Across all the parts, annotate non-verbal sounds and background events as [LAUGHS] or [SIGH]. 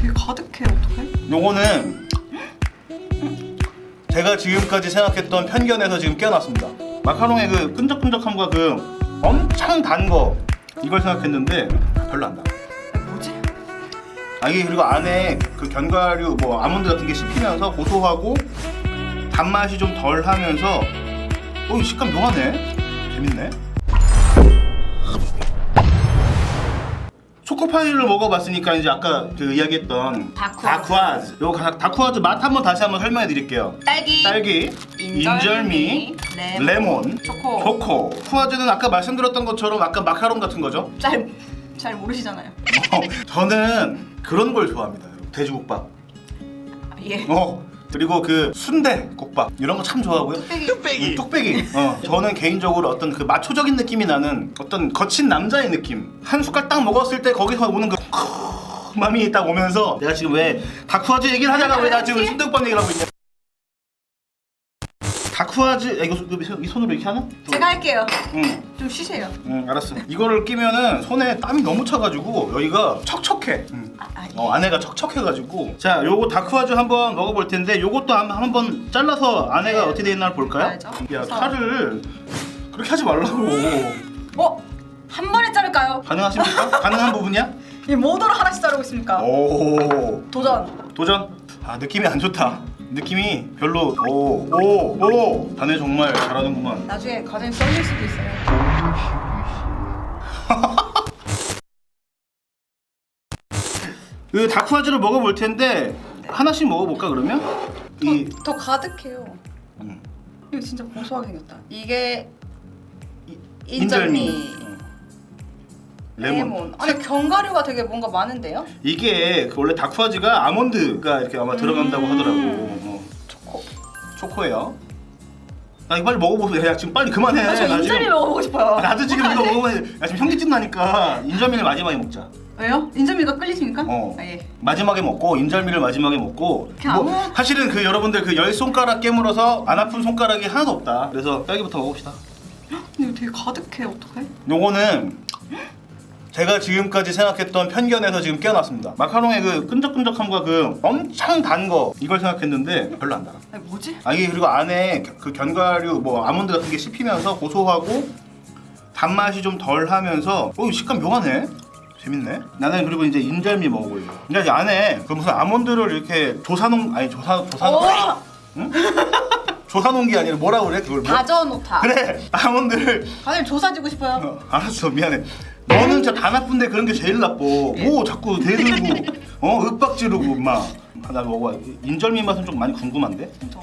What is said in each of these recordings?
되게 가득해 어떡해? 요거는 제가 지금까지 생각했던 편견에서 지금 깨어났습니다. 마카롱의 그 끈적끈적함과 그 엄청 단 거 이걸 생각했는데 별로 안 달. 아, 뭐지? 아 이게 그리고 안에 그 견과류 뭐 아몬드 같은 게 씹히면서 고소하고 단맛이 좀 덜하면서 어 식감 묘하네. 재밌네. 초코파이를 먹어봤으니까 이제 아까 그 이야기했던 다쿠아즈. 다쿠아즈 요 가- 다쿠아즈 맛 한번 다시 한번 설명해 드릴게요. 딸기, 딸기, 인절미, 레몬, 레몬, 초코. 초코. 쿠아즈는 아까 말씀드렸던 것처럼 아까 마카롱 같은 거죠. 잘, 잘 모르시잖아요. 어, 저는 그런 걸 좋아합니다. 돼지국밥. 아, 예. 어 그리고 그 순대 국밥 이런 거 참 좋아하고요. 뚝배기. 음, 뚝배기. 어 저는 개인적으로 어떤 그 마초적인 느낌이 나는 어떤 거친 남자의 느낌. 한 숟갈 딱 먹었을 때 거기서 오는 그 맘이 딱 오면서 내가 지금 왜 다쿠아즈 얘기를 하다가 왜 나 지금 순대국밥 얘기를 하고 있냐? 다쿠아즈 야, 이거 손- 이 손으로 이렇게 하나? 제가 할게요. 응. 좀 쉬세요. 응 알았어. 이거를 끼면은 손에 땀이 너무 차가지고 여기가 척척해. 응. 어, 안에가 척척해가지고 자 요거 다크와즈 한번 먹어볼 텐데 요것도 한- 한번 잘라서 안에가 네. 어떻게 돼 있나 볼까요? 봐야죠. 야 그래서- 칼을 그렇게 하지 말라고 어? 한 번에 자를까요? 가능하십니까? [LAUGHS] 가능한 부분이야? 이 모두로 하나씩 자르고 있습니까? 오 도전. 도전 아 느낌이 안 좋다 느낌이 별로 오오오 자네 정말 잘하는구만 나중에 과장님 썰릴 수도 있어요. 그 다크와즈를 먹어볼 텐데 하나씩 먹어볼까 그러면? 이더 가득해요. 음, 이거 진짜 고소하게 생겼다. 이게 이- 인절미, 어. 레몬. 레몬. 아니 견과류가 되게 뭔가 많은데요? 이게 그 원래 다크와즈가 아몬드가 이렇게 아마 들어간다고 음. 하더라고. 어, 초코. 초코예요. 아 이거 빨리 먹어보세요. 야 지금 빨리 그만해. 아, 저 나 인절미 지금- 먹어보고 싶어요. 아, 나도 지금 이거? 먹으면 야 지금 현기증 나니까 인절미를 마지막에 먹자. 왜요? 인절미가 끌리십니까? 어. 아, 예. 마지막에 먹고 인절미를 마지막에 먹고 그냥 뭐, 아무- 사실은 그 여러분들 그 열 손가락 깨물어서 안 아픈 손가락이 하나도 없다. 그래서 딸기부터 먹읍시다. 근데 이거 되게 가득해. 어떡해? 요거는 [LAUGHS] 제가 지금까지 생각했던 편견에서 지금 깨어났습니다. 마카롱의 그 끈적끈적함과 그 엄청 단 거 이걸 생각했는데 별로 안 달아. 아니, 뭐지? 아 이게 그리고 안에 그 견과류 뭐 아몬드 같은 게 씹히면서 고소하고 단맛이 좀 덜하면서 어 식감 묘하네. 재밌네. 나는 그리고 이제 인절미 먹어볼래. 그러니까 이 안에 그 무슨 아몬드를 이렇게 조사놓은 아니 조사 조사놓은 오! 조사놓은 게 아니라 뭐라 그래 그걸 뭐? 다져놓다. 그래 아몬드를 과장님 조사지고 싶어요. 어, 알았어 미안해. 너는 진짜 다 나쁜데 그런 게 제일 나빠. 뭐 자꾸 대들고 어 윽박 지르고 막. 아, 나 먹어. 인절미 맛은 좀 많이 궁금한데. 진짜.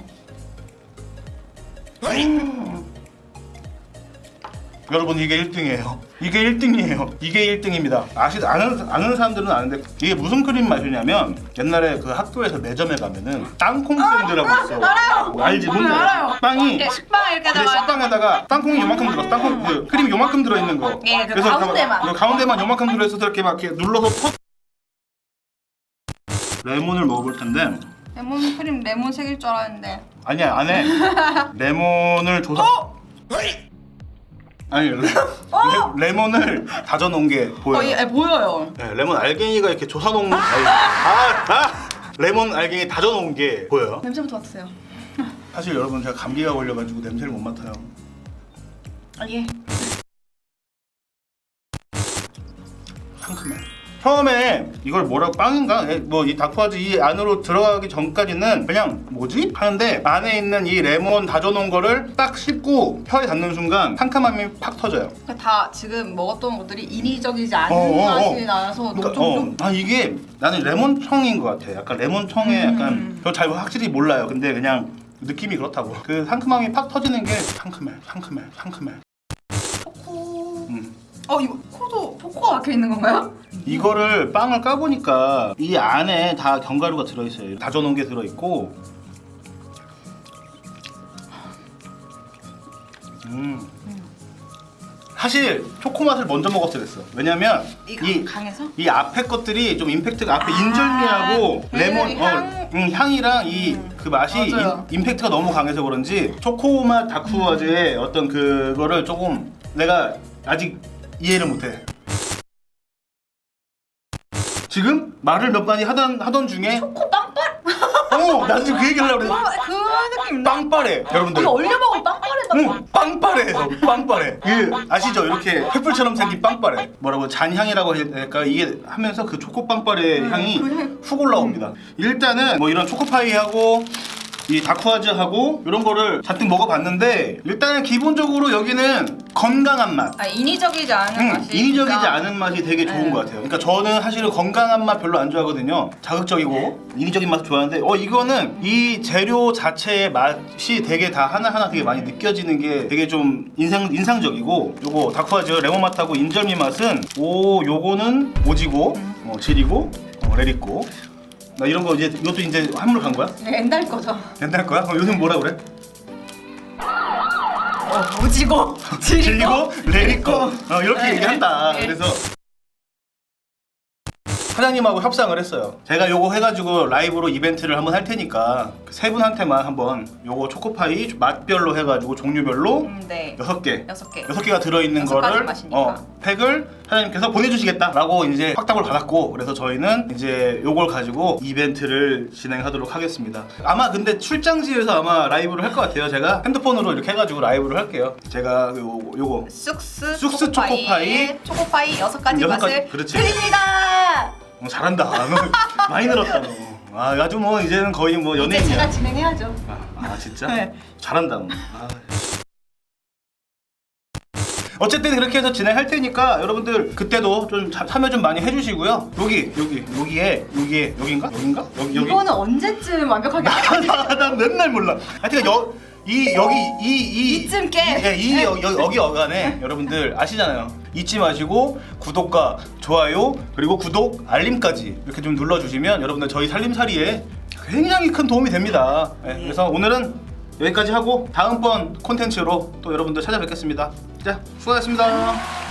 여러분 이게 1등이에요. 이게 1등이에요. 이게 1등입니다. 아시 아는 아는 사람들은 아는데 이게 무슨 크림 맛이냐면 옛날에 그 학교에서 매점에 가면은 땅콩 샌드라고 있어. 알아요. 알지 뭔지 어, 알아요. 빵이 네, 식빵 이렇게 근데 다가 식빵에다가 땅콩이 요만큼 들어. 땅콩 그 크림이 요만큼 들어 있는 거. 예, 그 그래서 가운데만. 그 가운데만 요만큼 들어 있어서 이렇게 막 이렇게 눌러서 퍼. 레몬을 먹어볼 텐데 레몬 크림 레몬 색일 줄 알았는데. 아니야 안에 [LAUGHS] 레몬을 조사. 아니 레, 레, 레몬을 다져 놓은 게 보여. 어, 예, 예, 보여요. 네, 레몬 알갱이가 이렇게 조사 놓은 아, 아, 아! 레몬 알갱이 다져 놓은 게 보여요. 냄새부터 맡으세요. 사실 여러분 제가 감기가 걸려가지고 냄새를 못 맡아요. 아 예. 상큼해. 처음에 이걸 뭐라고 빵인가? 뭐 이 다크와즈 이 안으로 들어가기 전까지는 그냥 뭐지? 하는데 안에 있는 이 레몬 다져놓은 거를 딱 씹고 혀에 닿는 순간 상큼함이 팍 터져요. 그러니까 다 지금 먹었던 것들이 인위적이지 않은 어, 어, 어. 맛이 나서 그러니까 좀, 어, 좀 아 이게 나는 레몬청인 것 같아. 약간 레몬청에 음. 약간 저 잘 확실히 몰라요. 근데 그냥 느낌이 그렇다고. 그 상큼함이 팍 터지는 게 상큼해, 상큼해, 상큼해. 음. 어 이거 코도 초코가 박혀 있는 건가요? 이거를 빵을 까보니까 이 안에 다 견과류가 들어있어요. 다져놓은 게 들어있고. 음. 사실 초코 맛을 먼저 먹었어야 됐어. 왜냐면 이거 이, 강해서? 이 앞에 것들이 좀 임팩트가 앞에 아, 인절미하고 레몬 왜냐면 어, 향- 음, 향이랑 이 그 맛이 임, 맞아요. 임 팩트가 너무 강해서 그런지 초코 맛 다쿠와즈의 어떤 그거를 조금 내가 아직 이해를 못해. 지금 말을 몇 마디 하던 하던 중에 초코 빵빠레. 어, 나 지금 그 얘기 하려고 그랬는데 그 느낌 나. 빵빠레 여러분들. 이거 얼려 먹으면 빵빠레다. 응, 빵빠레예요 빵빠레. 그 아시죠? 이렇게 횃불처럼 생긴 빵빠레. 뭐라고 잔향이라고 해야 될까 이게 하면서 그 초코 빵빠레 음, 향이 그 향- 훅 올라옵니다. 일단은 뭐 이런 초코파이하고 이 다쿠아즈하고 이런 거를 잔뜩 먹어봤는데 일단은 기본적으로 여기는 건강한 맛 아 인위적이지 않은 응, 맛이. 인위적이지 진짜. 않은 맛이 되게 좋은 네. 것 같아요. 그러니까 저는 사실은 건강한 맛 별로 안 좋아하거든요. 자극적이고 인위적인 맛 좋아하는데 어 이거는 이 재료 자체의 맛이 되게 다 하나하나 되게 많이 느껴지는 게 되게 좀 인상 인상적이고 요거 다쿠아즈 레몬 맛하고 인절미 맛은 오 요거는 오지고 어, 질이고 어, 레리고 나 이런 거 이제 이것도 이제 한물 간 거야? 네, 옛날 거죠. 옛날 거야? 그럼 요즘 뭐라 그래? 어, 오지고 질리고 레리고 어, 이렇게 네. 얘기한다. 네. 그래서 사장님하고 협상을 했어요. 제가 요거 해가지고 라이브로 이벤트를 한번 할 테니까 세 분한테만 한번 요거 초코파이 맛별로 해가지고 종류별로 음, 네. 여섯 개 여섯 개. 여섯 개가 들어있는 여섯 가지 거를 맛이니까. 어, 팩을 사장님께서 보내주시겠다라고 이제 확답을 받았고 그래서 저희는 이제 요걸 가지고 이벤트를 진행하도록 하겠습니다. 아마 근데 출장지에서 아마 라이브를 할 것 같아요. 제가 핸드폰으로 이렇게 해가지고 라이브를 할게요. 제가 요, 요거 쑥스, 쑥스 초코파이. 초코파이 여섯 가지 여섯 맛을 그렇지. 드립니다. 어, 잘한다. 너 [LAUGHS] 많이 늘었다 너. 아 아주 뭐 이제는 거의 뭐 이제 연예인이야. 제가 진행해야죠. 아, 아, 진짜? 네. 잘한다 너. 아. 어쨌든 그렇게 해서 진행할 테니까 여러분들 그때도 좀 자- 참여 좀 많이 해주시고요. 여기 여기 여기에 여기에 여긴가 여긴가 여기 여기. 이거는 언제쯤 완벽하게 [LAUGHS] 나, 나 맨날 몰라. 하여튼 여, 이 여기 이이 이쯤 깨. 이, 예, 이 네. 여, 여, 여기 어간에 여러분들 아시잖아요. 잊지 마시고 구독과 좋아요 그리고 구독 알림까지 이렇게 좀 눌러주시면 여러분들 저희 살림살이에 굉장히 큰 도움이 됩니다. 예, 그래서 오늘은 여기까지 하고 다음번 콘텐츠로 또 여러분들 찾아뵙겠습니다. 자 수고하셨습니다.